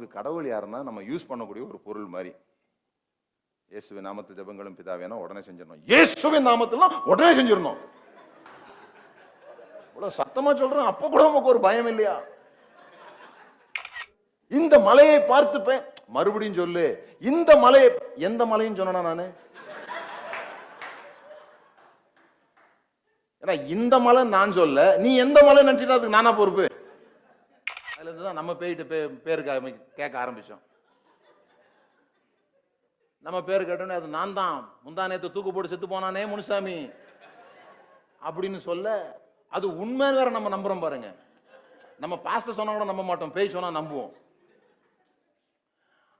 நமக்கு கடவுள் யாருன்னா நம்ம யூஸ் பண்ணக்கூடிய ஒரு பொருள் மாதிரி. இயேசுவின் நாமத்து ஜெபங்களும் பிதாவேனா உடனே செஞ்சிடணும். இயேசுவின் நாமத்துலாம் உடனே செஞ்சிடணும். இவ்வளவு சத்தமா சொல்றேன் அப்ப கூட நமக்கு ஒரு பயம் இல்லையா? இந்த மலையை பார்த்துப்பேன். மறுபடியும் சொல்லு இந்த மலையை எந்த மலையும் சொன்னா நானு? ஏன்னா இந்த மலை நான் சொல்ல நீ எந்த மலை நினைச்சிட்டா அதுக்கு நானா பொறுப்பு? அதுலேருந்து தான் நம்ம பேயிட்டு பே பேருக்கு ஆரம்பி- கேட்க ஆரம்பித்தோம் நம்ம பேர் கேட்டோன்னே அது நான் தான். முந்தா நேத்து தூக்கு போட்டு செத்து போனானே முனுசாமி. அப்படின்னு சொல்ல அது உண்மையாக வேற நம்ம நம்புறோம் பாருங்க. நம்ம பாஸ்டர் சொன்னால் கூட நம்ப மாட்டோம் பேய் சொன்னால் நம்புவோம்.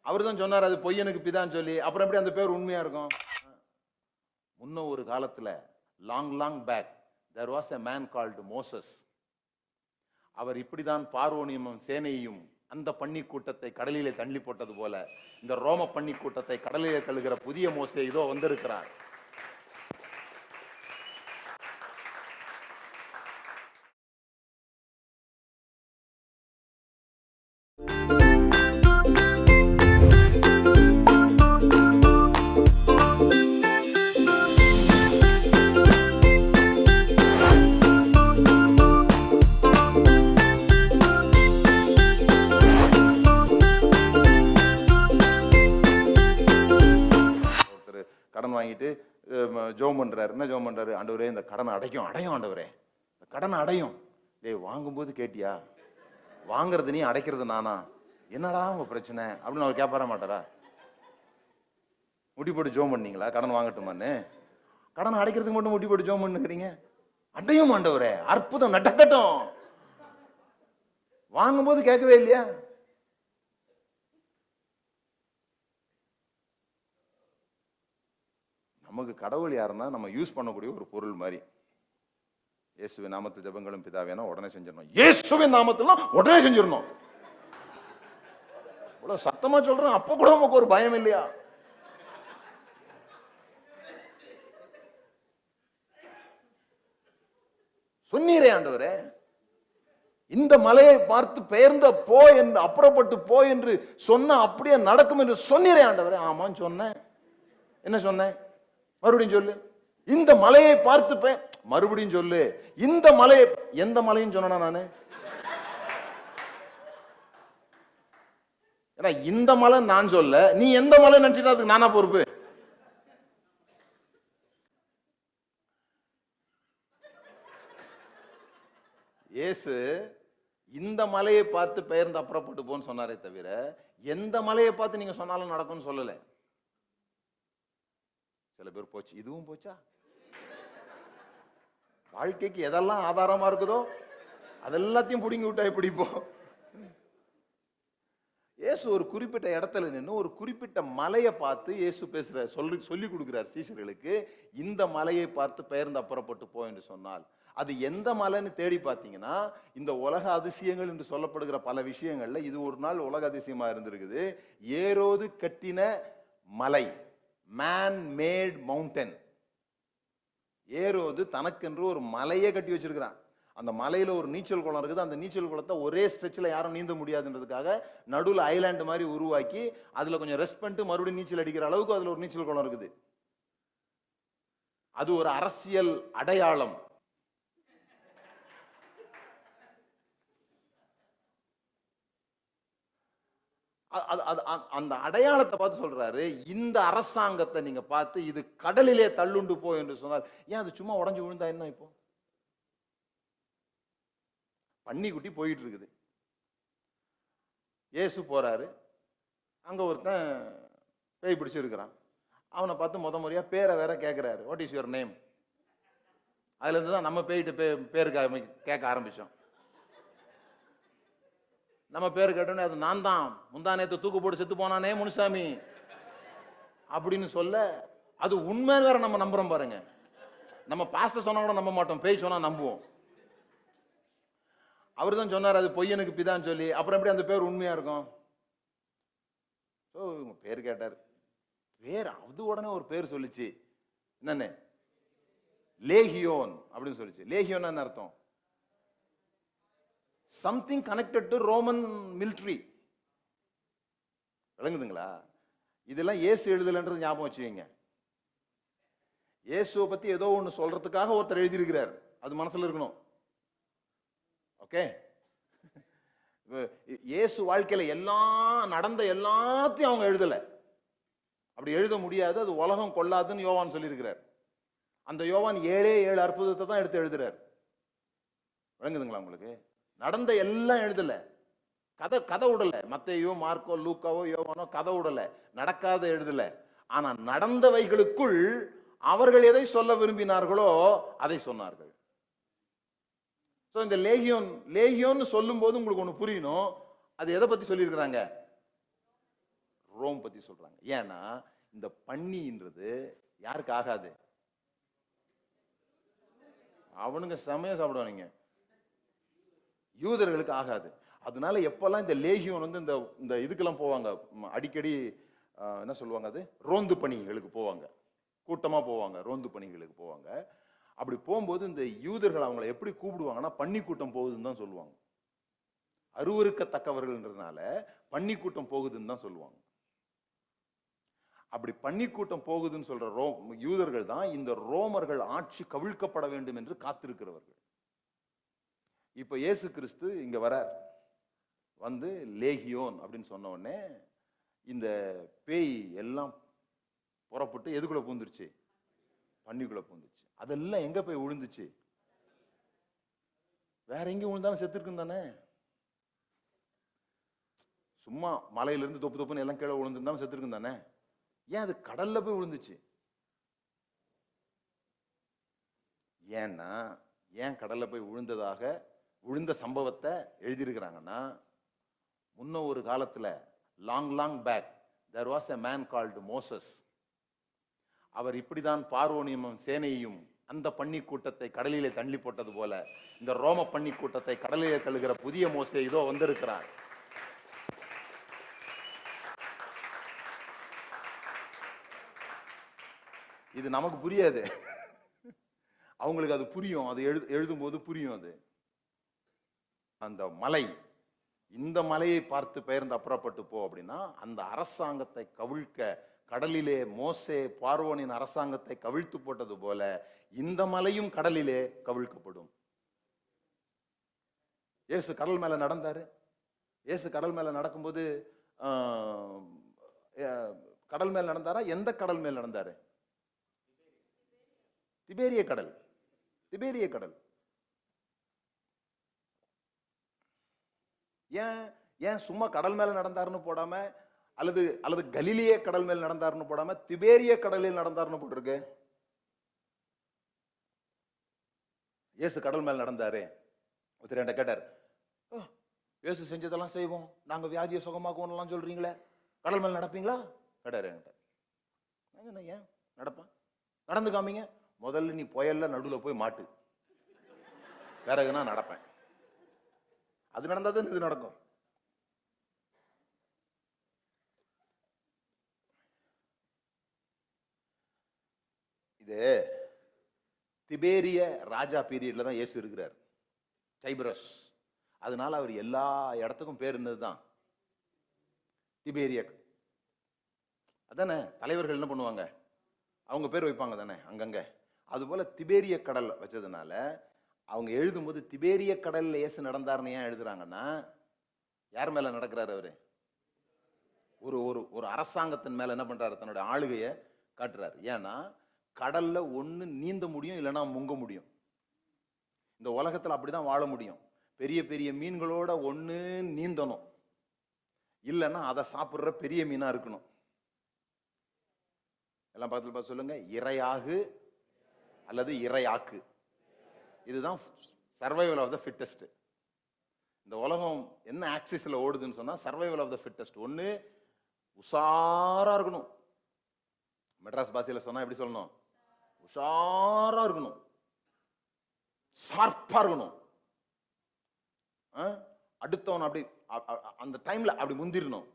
அவர் தான் சொன்னார் அது பொய்யனுக்கு பிதான்னு சொல்லி. அப்புறம் எப்படி அந்த பேர் உண்மையாக இருக்கும்? முன்ன ஒரு காலத்தில் long long back there was a man called Moses அவர் இப்படிதான் பார்வோனியமும் சேனையும் அந்த பன்னி கூட்டத்தை கடலிலே தள்ளி போட்டது போல இந்த ரோம பன்னி கூட்டத்தை கடலிலே தள்ளுகிற புதிய மோசே இதோ வந்திருக்கிறார். என்ன ஜோம் பண்ணுறாரு ஆண்டவரே இந்த கடனை அடைக்கும் அடையும் ஆண்டவரே. இந்த கடனை அடையும். டேய் வாங்கும்போது கேட்டியா? வாங்குறது நீ அடைக்கிறது நானா? என்னடா உங்க பிரச்சனை? அப்படின்னு அவர் கேட்பார மாட்டாரா? முட்டி போட்டு ஜோம் பண்ணீங்களா? கடன் வாங்கட்டுமான்னு? கடன் அடைக்கிறதுக்கு மட்டும் முட்டி போட்டு ஜோம் பண்ணுக்கிறீங்க அடையும் ஆண்டவரே. அற்புதம் நடக்கட்டும். வாங்கும்போது கேட்கவே இல்லையா? நமக்கு கடவுள் யாருன்னா நம்ம யூஸ் பண்ணக்கூடிய ஒரு பொருள் மாதிரி. இயேசுவின் நாமத்து ஜெபங்களும் பிதாவேனா உடனே செஞ்சிடணும். இயேசுவின் நாமத்துலாம் உடனே செஞ்சிடணும். இவ்வளோ சத்தமா சொல்கிறோம் அப்போ கூட நமக்கு ஒரு பயம் இல்லையா? சொன்னீரே ஆண்டவரே இந்த மலையை பார்த்து பெயர்ந்த போ என்று அப்புறப்பட்டு போ என்று சொன்ன அப்படியே நடக்கும் என்று சொன்னீரே ஆண்டவரே. ஆமான்னு சொன்னேன். என்ன சொன்னேன்? மறுபடியும் சொல்லு. இந்த மலையை பார்த்துப்பேன் மறுபடியும் சொல்லு. இந்த மலையை எந்த மலையும் சொன்னா நானு? ஏன்னா இந்த மலை நான் சொல்ல நீ எந்த மலை நினைச்சிட்டா அதுக்கு நானா பொறுப்பு? ஏசு இந்த மலையை பார்த்து பெயர்ந்து அப்புறப்பட்டு போன்னு சொன்னாரே தவிர எந்த மலையை பார்த்து நீங்க சொன்னாலும் நடக்கும்னு சொல்லலை. சில பேர் போச்சு. இதுவும் போச்சா? வாழ்க்கைக்கு எதெல்லாம் ஆதாரமா இருக்குதோ அதெல்லாத்தையும் பிடுங்கி விட்டா எப்படி இப்போ? இயேசு ஒரு குறிப்பிட்ட இடத்துல நின்று ஒரு குறிப்பிட்ட மலையை பார்த்து இயேசு பேசுற சொல்லி சொல்லி கொடுக்கிறார் சீசர்களுக்கு இந்த மலையை பார்த்து பெயர்ந்து அப்புறப்பட்டு போ என்று சொன்னால் அது எந்த மலைன்னு தேடி பார்த்தீங்கன்னா இந்த உலக அதிசயங்கள் என்று சொல்லப்படுகிற பல விஷயங்கள்ல இது ஒரு நாள் உலக அதிசயமா இருந்திருக்குது. ஏரோது கட்டின மலை. மேன் மேட் மவுண்டன் ஏரோது தனக்கென்று ஒரு மலையே கட்டி வச்சிருக்கிறான். அந்த மலையில ஒரு நீச்சல் குளம் இருக்குது. அந்த நீச்சல் குளத்தை ஒரே ஸ்ட்ரெச்சில் யாரும் நீந்த முடியாதுன்றதுக்காக நடுவில் ஐலாண்டு மாதிரி உருவாக்கி அதில் கொஞ்சம் ரெஸ்ட் பண்ணிட்டு மறுபடியும் நீச்சல் அடிக்கிற அளவுக்கு அதில் ஒரு நீச்சல் குளம் இருக்குது. அது ஒரு அரசியல் அடையாளம். அது- அது- அ- அந்த அடையாளத்தை பார்த்து சொல்றாரு இந்த அரசாங்கத்தை நீங்க பார்த்து இது கடலிலே தள்ளுண்டு போ என்று சொன்னார். ஏன் அது சும்மா உடஞ்சி விழுந்தா என்ன இப்போ? பன்னிக்குட்டி போயிட்டு இருக்குது இயேசு போறாரு. அங்க ஒருத்தன் பேய் பிடிச்சிருக்கிறான். அவனை பார்த்து முத முறையாக பேரை வேற கேட்குறாரு வாட் இஸ் யுவர் நேம் அதுலேருந்து தான் நம்ம பேய்கிட்ட பே பேருக்கு கேட்க ஆரம்பித்தோம் நம்ம பேர் கேட்டோன்னே அது நான் தான். முந்தா நேற்று தூக்கு போட்டு செத்து போனானே முனுசாமி. அப்படின்னு சொல்ல அது உண்மை வேற நம்ம நம்புறோம் பாருங்க. நம்ம பாஸ்டர் சொன்னா கூட நம்ப மாட்டோம் பேய் சொன்னா நம்புவோம். அவர் தான் சொன்னார் அது பொய்யனுக்கு பிதான்னு சொல்லி. அப்புறம் எப்படி அந்த பேர் உண்மையா இருக்கும்? ஸோ இவங்க பேர் கேட்டார். பேர் அது உடனே ஒரு பேர் சொல்லுச்சு. என்னன்னு? லேஹியோன் அப்படின்னு சொல்லிச்சு. லேகியோன் என்ன அர்த்தம்? Something connected to Roman military விளங்குதுங்களா? இதெல்லாம் ஏசு எழுதலைன்றது ஞாபகம் வச்சுக்கோங்க. இயேசுவை பற்றி ஏதோ ஒன்று சொல்றதுக்காக ஒருத்தர் எழுதியிருக்கிறார். அது மனசில் இருக்கணும். ஓகே? இயேசு வாழ்க்கையில் எல்லாம் நடந்த எல்லாத்தையும் அவங்க எழுதலை. அப்படி எழுத முடியாது அது உலகம் கொள்ளாதுன்னு யோவான் சொல்லியிருக்கிறார். அந்த யோவான் ஏழே ஏழு அற்புதத்தை தான் எடுத்து எழுதுறார். விளங்குதுங்களா உங்களுக்கு? நடந்த எல்லாம் எழுதல. கதை கதை விடல மத்தையோ மார்க்கோ லூக்காவோ யோவானோ கதை விடல நடக்காத எழுதல. ஆனா நடந்தவைகளுக்குள் அவர்கள் எதை சொல்ல விரும்பினார்களோ அதை சொன்னார்கள். ஸோ இந்த லேகியோன் லேகியோன்னு சொல்லும்போது உங்களுக்கு ஒன்று புரியணும். அது எதை பத்தி சொல்லியிருக்கிறாங்க? ரோம் பத்தி சொல்றாங்க. ஏன்னா இந்த பன்னின்றது யாருக்கு ஆகாது? அவனுங்க செமையாக சாப்பிடுவானுங்க. யூதர்களுக்கு ஆகாது. அதனால எப்பெல்லாம் இந்த லேகியோன் வந்து இந்த இந்த இதுக்கெல்லாம் போவாங்க அடிக்கடி என்ன சொல்லுவாங்க அது? ரோந்து பணிகளுக்கு போவாங்க. கூட்டமாக போவாங்க ரோந்து பணிகளுக்கு போவாங்க. அப்படி போகும்போது இந்த யூதர்கள் அவங்கள எப்படி கூப்பிடுவாங்கன்னா பன்னி கூட்டம் போகுதுன்னு தான் சொல்லுவாங்க. அருவருக்கத்தக்கவர்கள்ன்றதுனால பன்னி கூட்டம் போகுதுன்னு தான் சொல்லுவாங்க. அப்படி பன்னி கூட்டம் போகுதுன்னு சொல்ற ரோ யூதர்கள் தான் இந்த ரோமர்கள் ஆட்சி கவிழ்க்கப்பட வேண்டும் என்று காத்திருக்கிறவர்கள். இப்போ இயேசு கிறிஸ்து இங்கே வரார். வந்து லேகியோன் அப்படின்னு சொன்ன உடனே இந்த பேய் எல்லாம் புறப்பட்டு எதுக்குள்ளே பூந்துருச்சு? பண்ணிக்குள்ளே பூந்துச்சு அதெல்லாம் எங்கே போய் விழுந்துச்சு வேற எங்கேயும் விழுந்தாலும் செத்துருக்கும் தானே? சும்மா மலையிலேருந்து தொப்பு தொப்புன்னு எல்லாம் கீழே விழுந்துருந்தாலும் செத்துருக்கும் தானே? ஏன் அது கடல்ல போய் விழுந்துச்சு ஏன்னா ஏன் கடல்ல போய் விழுந்ததாக விழுந்த சம்பவத்தை எழுதியிருக்கிறாங்கன்னா முன்ன ஒரு காலத்தில் long long back there was a man called Moses அவர் இப்படிதான் பார்வோனியமும் சேனையும் அந்த பன்னி கூட்டத்தை கடலிலே தள்ளி போட்டது போல இந்த ரோம பன்னி கூட்டத்தை கடலிலே தள்ளுகிற புதிய மோசே இதோ வந்திருக்கிறார். இது நமக்கு புரியாது. அவங்களுக்கு அது புரியும் அது எழுது எழுதும்போது புரியும் அது. அந்த மலை இந்த மலையை பார்த்து பெயர்ந்து அப்புறப்பட்டு போ அப்படின்னா அந்த அரசாங்கத்தை கவிழ்க்க கடலிலே மோசே பார்வோனின் அரசாங்கத்தை கவிழ்த்து போட்டது போல இந்த மலையும் கடலிலே கவிழ்க்கப்படும். இயேசு கடல் மேல நடந்தாரு. இயேசு கடல் மேல நடக்கும்போது கடல் மேல் நடந்தாரா? எந்த கடல் மேல் நடந்தாரு? திபேரிய கடல். திபேரிய கடல். ஏன் ஏன் சும்மா கடல் மேலே நடந்தாருன்னு போடாம அல்லது அல்லது கலிலிய கடல் மேல் நடந்தாருன்னு போடாம திபேரிய கடலில் நடந்தாருன்னு போட்டிருக்கு? இயேசு கடல் மேல் நடந்தாரு. ஒருத்தர் என்கிட்ட கேட்டார் "ஓ, இயேசு செஞ்சதெல்லாம் செய்வோம். நாங்க வியாதியை சுகமாக்குவோம்லாம் சொல்றீங்களே. கடல் மேல் நடப்பீங்களா? கேட்டாரு என்கிட்ட. ஏன்? நடப்பேன் நடந்து காமிங்க. முதல்ல நீ புயல்ல நடுவில் போய் மாட்டு. பிறகுனா நடப்பேன். அது நடந்தா தான் இது நடக்கும். இது திபேரிய ராஜா பீரியட்ல தான் இயேசு இருக்கிறார். டைபரஸ். அதனால அவர் எல்லா இடத்துக்கும் பேர் என்னதுதான் திபேரிய அதானே தலைவர்கள் என்ன பண்ணுவாங்க? அவங்க பேர் வைப்பாங்க தானே அங்கங்க. அதுபோல திபேரிய கடல் வச்சதுனால அவங்க எழுதும்போது திபேரிய கடலில் இயேசு நடந்தார்னு ஏன் எழுதுறாங்கன்னா யார் மேலே நடக்கிறார் அவர்? ஒரு ஒரு ஒரு அரசாங்கத்தின் மேலே என்ன பண்ணுறாரு தன்னுடைய ஆளுகையை காட்டுறாரு. ஏன்னா கடலில் ஒன்று நீந்த முடியும் இல்லைன்னா முங்க முடியும். இந்த உலகத்துல அப்படிதான் வாழ முடியும். பெரிய பெரிய மீன்களோட ஒன்று நீந்தணும். இல்லைன்னா அதை சாப்பிட்ற பெரிய மீனாக இருக்கணும். எல்லாம் பார்த்து பார்த்து சொல்லுங்க. இரையாகு அல்லது இரையாக்கு. இதுதான் சர்வைவல் ஆஃப் த ஃபிட்டஸ்ட் இந்த உலகம் என்ன ஆக்சிஸில் ஓடுதுன்னு சொன்னால் சர்வைவல் ஆஃப் த ஃபிட்டஸ்ட் ஒன்று உஷாராக இருக்கணும். மெட்ராஸ் பாஷையில் சொன்னால் எப்படி சொல்லணும்? உஷாராக இருக்கணும். ஷார்ப்பாக இருக்கணும். ஆ? அடுத்தவன் அப்படி அந்த டைமில் அப்படி முந்திரணும்.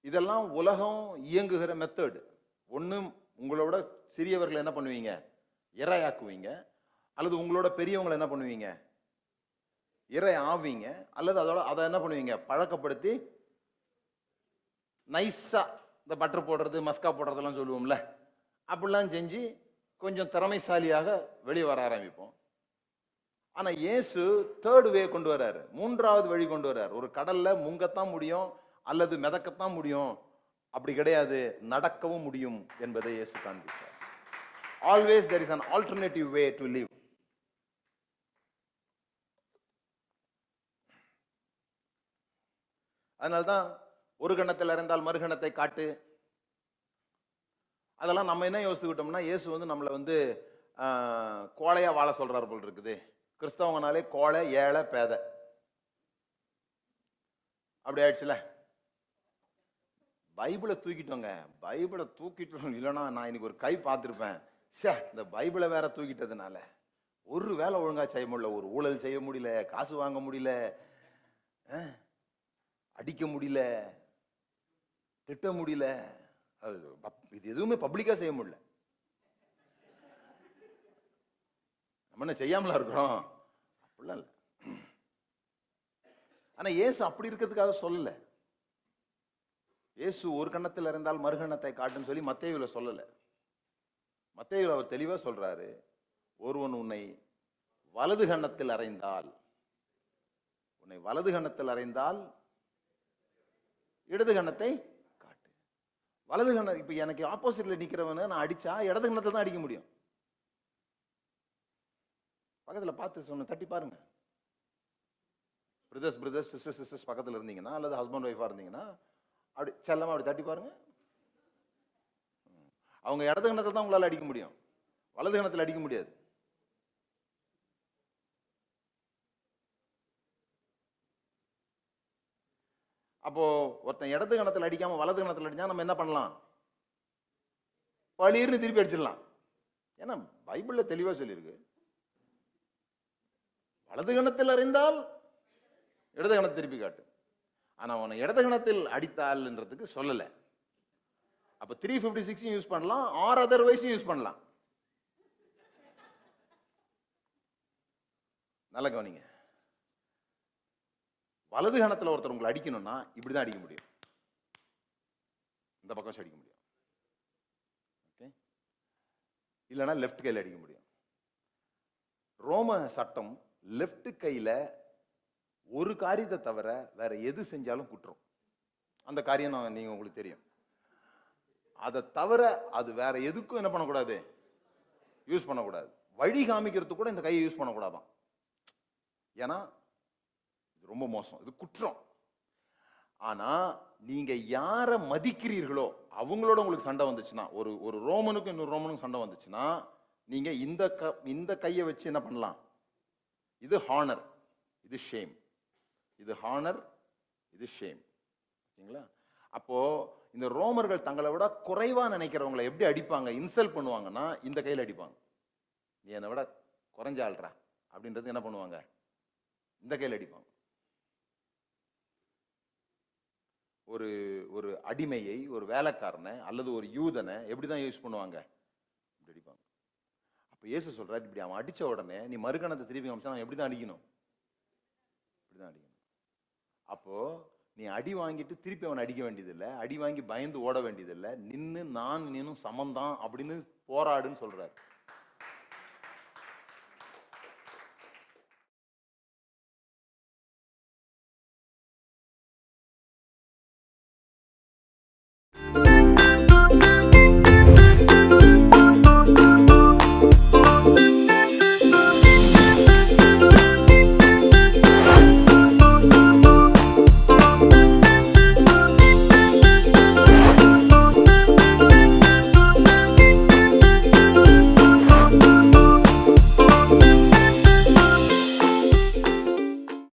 இதெல்லாம் உலகம் இயங்குகிற மெத்தட் ஒன்று உங்களோட சிறியவர்களை என்ன பண்ணுவீங்க? இரையாக்குவீங்க. அல்லது உங்களோட பெரியவங்களை என்ன பண்ணுவீங்க? இறை ஆவீங்க. அல்லது அதோட அதை என்ன பண்ணுவீங்க? பழக்கப்படுத்தி நைஸா இந்த பட்டர் போடுறது மஸ்கா போடுறதெல்லாம் சொல்லுவோம்ல. அப்படிலாம் செஞ்சு கொஞ்சம் திறமைசாலியாக வெளியே வர ஆரம்பிப்போம். ஆனால் இயேசு தேர்டு வே கொண்டு வர்றாரு. மூன்றாவது வழி கொண்டு வர்றாரு. ஒரு கடலில் முங்கத்தான் முடியும் அல்லது மிதக்கத்தான் முடியும். அப்படி கிடையாது. நடக்கவும் முடியும் என்பதை இயேசு காண்பித்தார் always there is an alternative way to அதனால அதனால்தான் ஒரு கணத்தில் இறந்தால் மறுகணத்தை காட்டு. அதெல்லாம் நம்ம என்ன யோசித்துக்கிட்டோம்னா இயேசு வந்து நம்மளை வந்து கோழையாக வாழ சொல்கிறார் போல் இருக்குது. கிறிஸ்தவங்கனாலே கோழை ஏழை பேதை. அப்படி ஆயிடுச்சுல? பைபிளை தூக்கிட்டோங்க. பைபிளை தூக்கிட்டோம். இல்லைன்னா நான் இன்னைக்கு ஒரு கை பார்த்துருப்பேன். ச்சே இந்த பைபிளை வேற தூக்கிட்டதுனால. ஒரு வேலை ஒழுங்காக செய்ய முடியல. ஒரு ஊழல் செய்ய முடியல. காசு வாங்க முடியல. ஆ? அடிக்க முடியல திட்ட முடியல. அது பப்- இது எதுவுமே பப்ளிக்கா செய்ய முடியல. நம்ம என்ன செய்யாமலா இருக்கிறோம்? அப்படிலாம் இல்லை. ஆனா ஏசு அப்படி இருக்கிறதுக்காக சொல்லல. இயேசு ஒரு கண்ணத்தில் இருந்தால் மறுகணத்தை காட்டுன்னு சொல்லி மத்தேயுல சொல்லல. மத்தேயுல அவர் தெளிவா சொல்றாரு ஒருவன் உன்னை வலது கண்ணத்தில் அறைந்தால் உன்னை வலது கண்ணத்தில் அறைந்தால் இடது கணத்தை காட்டு. வலது கண்ண இப்போ எனக்கு ஆப்போசிட்ல நிற்கிறவனை நான் அடிச்சா இடது கண்ணத்தை தான் அடிக்க முடியும். பக்கத்தில் பார்த்து சொன்ன தட்டி பாருங்க. பிரதர்ஸ் பிரதர்ஸ் சிஸ்டர் சிஸ்டர்ஸ் பக்கத்தில் இருந்தீங்கன்னா அல்லது ஹஸ்பண்ட் ஒய்ஃபாக இருந்தீங்கன்னா அப்படி செல்லமாக அப்படி தட்டி பாருங்க. அவங்க இடது கணத்தில் தான் உங்களால் அடிக்க முடியும். வலது கணத்தில் அடிக்க முடியாது. அப்போது ஒருத்தன் இடது கணத்தில் அடிக்காமல் வலது கணத்தில் அடித்தா நம்ம என்ன பண்ணலாம்? பளிர்னு திருப்பி அடிச்சிடலாம். ஏன்னா பைபிளில் தெளிவாக சொல்லியிருக்கு. வலது கணத்தில் அறிந்தால் இடது கணத்தை திருப்பி காட்டு. ஆனால் உன்னை இடது கணத்தில் அடித்தால்ன்றதுக்கு சொல்லலை. அப்போ த்ரீ ஃபிஃப்டி சிக்ஸையும் யூஸ் பண்ணலாம் ஆர் அதர்வைஸையும் யூஸ் பண்ணலாம். நல்ல கவனிங்க. வலது கணத்துல ஒருத்தர் உங்களை அடிக்கணும்னா இப்படிதான் அடிக்க முடியும். இந்த பக்கம் அடிக்க முடியும். ஓகே இல்லைன்னா லெஃப்ட் கையில் அடிக்க முடியும். ரோம சட்டம் லெஃப்ட் கையில் ஒரு காரியத்தை தவிர வேற எது செஞ்சாலும் குற்றம். அந்த காரியம் நான் நீங்கள் உங்களுக்கு தெரியும். அதை தவிர அது வேற எதுக்கும் என்ன பண்ணக்கூடாது? யூஸ் பண்ணக்கூடாது. வழி காமிக்கிறதுக்கு கூட இந்த கையை யூஸ் பண்ணக்கூடாதான். ஏன்னா இது ரொம்ப மோசம் இது குற்றம். ஆனால் நீங்கள் யாரை மதிக்கிறீர்களோ அவங்களோட உங்களுக்கு சண்டை வந்துச்சுன்னா ஒரு ஒரு ரோமனுக்கும் இன்னொரு ரோமனுக்கும் சண்டை வந்துச்சுன்னா நீங்கள் இந்த க இந்த கையை வச்சு என்ன பண்ணலாம்? இது ஹானர் இது ஷேம் இது ஹானர் இது ஷேம் ஓகேங்களா அப்போது இந்த ரோமர்கள் தங்களை விட குறைவாக நினைக்கிறவங்களை எப்படி அடிப்பாங்க இன்சல்ட் பண்ணுவாங்கன்னா இந்த கையில் அடிப்பாங்க. நீ என்னை விட குறைஞ்ச ஆள்றா அப்படின்றது என்ன பண்ணுவாங்க? இந்த கையில் அடிப்பாங்க. ஒரு ஒரு அடிமையை ஒரு வேலைக்காரனை அல்லது ஒரு யூதனை எப்படி தான் யூஸ் பண்ணுவாங்க? இப்படி அடிப்பாங்க. அப்போ இயேசு சொல்கிறார் இப்படி அவன் அடித்த உடனே நீ மறுகணத்தை திருப்பி காமிச்சா அவன் எப்படி தான் அடிக்கணும்? இப்படி தான் அடிக்கணும். அப்போது நீ அடி வாங்கிட்டு திருப்பி அவனை அடிக்க வேண்டியதில்லை அடி வாங்கி பயந்து ஓட வேண்டியதில்லை நின்று நான் நீனும் சமந்தான் அப்படின்னு போராடுன்னு சொல்கிறார்